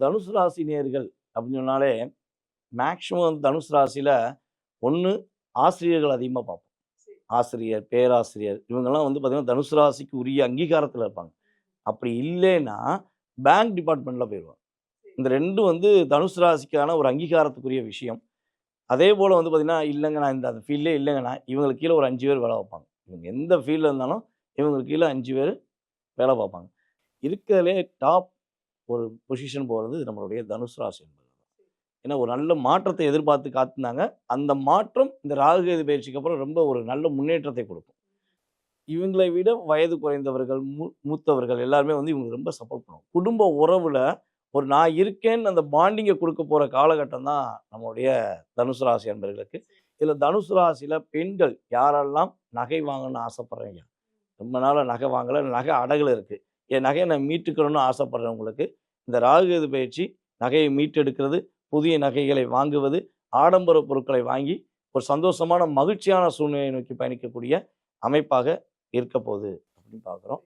தனுசு ராசி நேர்கள் அப்படின்னு சொன்னாலே மேக்ஸிமம் தனுசு ராசியில் ஒன்று ஆசிரியர்கள் அதிகமாக பார்ப்போம். ஆசிரியர் பேராசிரியர் இவங்கெல்லாம் வந்து பார்த்திங்கன்னா தனுசு ராசிக்கு உரிய அங்கீகாரத்தில் இருப்பாங்க. அப்படி இல்லைன்னா பேங்க் டிபார்ட்மெண்ட்டில் போயிடுவாங்க. இந்த ரெண்டும் வந்து தனுசு ராசிக்கான ஒரு அங்கீகாரத்துக்குரிய விஷயம். அதே போல் வந்து பார்த்திங்கன்னா இல்லைங்க நான் இந்த அந்த ஃபீல்டே இல்லைங்கண்ணா இவங்களுக்கு கீழே ஒரு அஞ்சு பேர் வேலை வைப்பாங்க. இவங்க எந்த ஃபீல்டில் இருந்தாலும் இவங்களுக்கு கீழே அஞ்சு பேர் வேலை பார்ப்பாங்க. இருக்கிறதுலே டாப் ஒரு பொசிஷன் போகிறது நம்மளுடைய தனுசு ராசி என்பது. ஏன்னா ஒரு நல்ல மாற்றத்தை எதிர்பார்த்து காத்துனாங்க அந்த மாற்றம் இந்த ராகுகேது பயிற்சிக்கு அப்புறம் ரொம்ப ஒரு நல்ல முன்னேற்றத்தை கொடுக்கும். இவங்களை விட வயது குறைந்தவர்கள் மூ மூத்தவர்கள் எல்லாருமே வந்து இவங்களுக்கு ரொம்ப சப்போர்ட் பண்ணுவோம் குடும்ப உறவில் ஒரு நான் இருக்கேன்னு அந்த பாண்டிங்கை கொடுக்க போகிற காலகட்டம் தான் நம்மளுடைய தனுசு ராசி அன்பர்களுக்கு. இதில் தனுசு ராசியில் பெண்கள் யாரெல்லாம் நகை வாங்கணும்னு ஆசைப்பட்றீங்க? ரொம்ப நாளாக நகை வாங்கலை நகை அடகுல இருக்குது என் நகையை நான் மீட்டுக்கணும்னு ஆசைப்படுறவங்களுக்கு இந்த ராகுகேது பயிற்சி நகையை மீட்டெடுக்கிறது புதிய நகைகளை வாங்குவது ஆடம்பர பொருட்களை வாங்கி ஒரு சந்தோஷமான மகிழ்ச்சியான சூழ்நிலையை நோக்கி பயணிக்கக்கூடிய அமைப்பாக இருக்க போகுது அப்படின்னு பார்க்குறோம்.